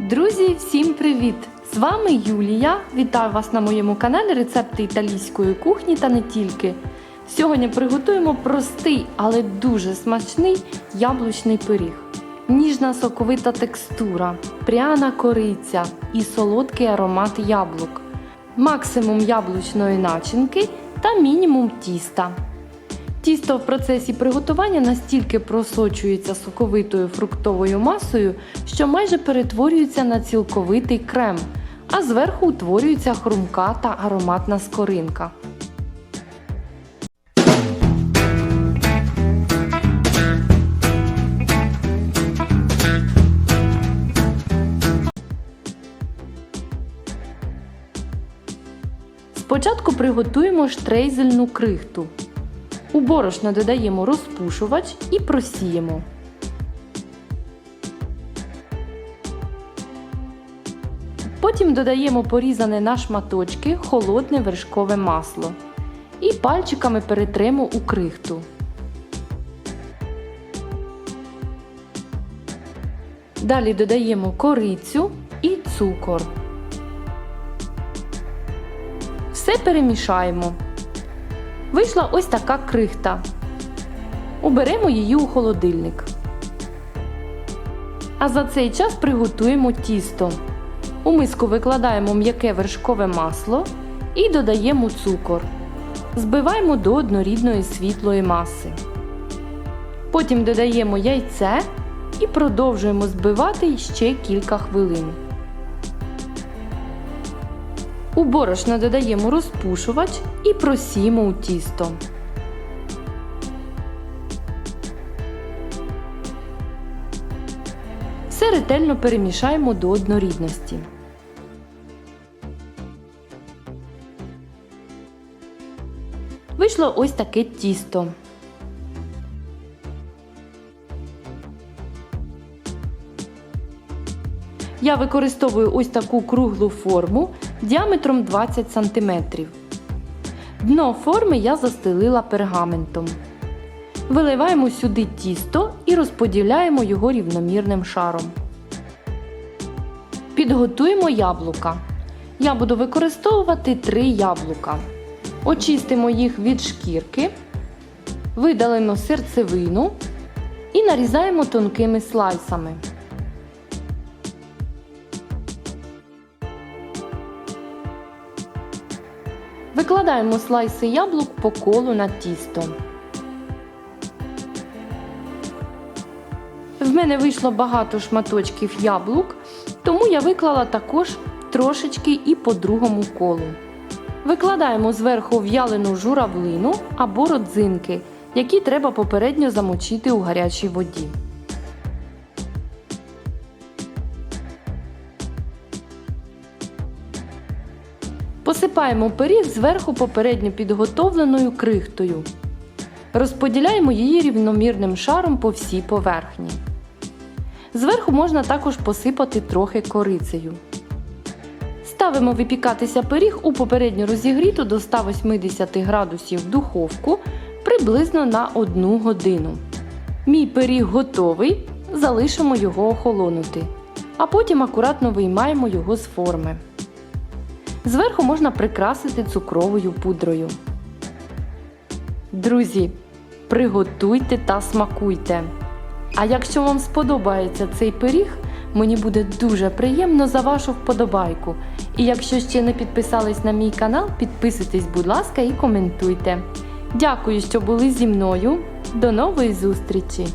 Друзі, всім привіт! З вами Юлія. Вітаю вас на моєму каналі Рецепти італійської кухні та не тільки. Сьогодні приготуємо простий, але дуже смачний яблучний пиріг. Ніжна соковита текстура, пряна кориця і солодкий аромат яблук, максимум яблучної начинки та мінімум тіста. Тісто в процесі приготування настільки просочується соковитою фруктовою масою, що майже перетворюється на цілковитий крем, а зверху утворюється хрумка та ароматна скоринка. Спочатку приготуємо штрейзельну крихту. У борошно додаємо розпушувач і просіємо. Потім додаємо порізане на шматочки холодне вершкове масло і пальчиками перетремо у крихту. Далі додаємо корицю і цукор. Все перемішаємо. Вийшла ось така крихта. Уберемо її у холодильник. А за цей час приготуємо тісто. У миску викладаємо м'яке вершкове масло і додаємо цукор. Збиваємо до однорідної світлої маси. Потім додаємо яйце і продовжуємо збивати ще кілька хвилин. У борошно додаємо розпушувач і просіємо у тісто. Все ретельно перемішаємо до однорідності. Вийшло ось таке тісто. Я використовую ось таку круглу форму діаметром 20 см. Дно форми я застелила пергаментом. Виливаємо сюди тісто і розподіляємо його рівномірним шаром. Підготуємо яблука. Я буду використовувати 3 яблука. Очистимо їх від шкірки, видалимо серцевину і нарізаємо тонкими слайсами. Викладаємо слайси яблук по колу на тісто. В мене вийшло багато шматочків яблук, тому я виклала також трошечки і по другому колу. Викладаємо зверху в'ялену журавлину або родзинки, які треба попередньо замочити у гарячій воді. Посипаємо пиріг зверху попередньо підготовленою крихтою. Розподіляємо її рівномірним шаром по всій поверхні. Зверху можна також посипати трохи корицею. Ставимо випікатися пиріг у попередньо розігріту до 180 градусів духовку приблизно на 1 годину. Мій пиріг готовий, залишимо його охолонути, а потім акуратно виймаємо його з форми. Зверху можна прикрасити цукровою пудрою. Друзі, приготуйте та смакуйте! А якщо вам сподобається цей пиріг, мені буде дуже приємно за вашу вподобайку. І якщо ще не підписались на мій канал, підписуйтесь, будь ласка, і коментуйте. Дякую, що були зі мною. До нової зустрічі!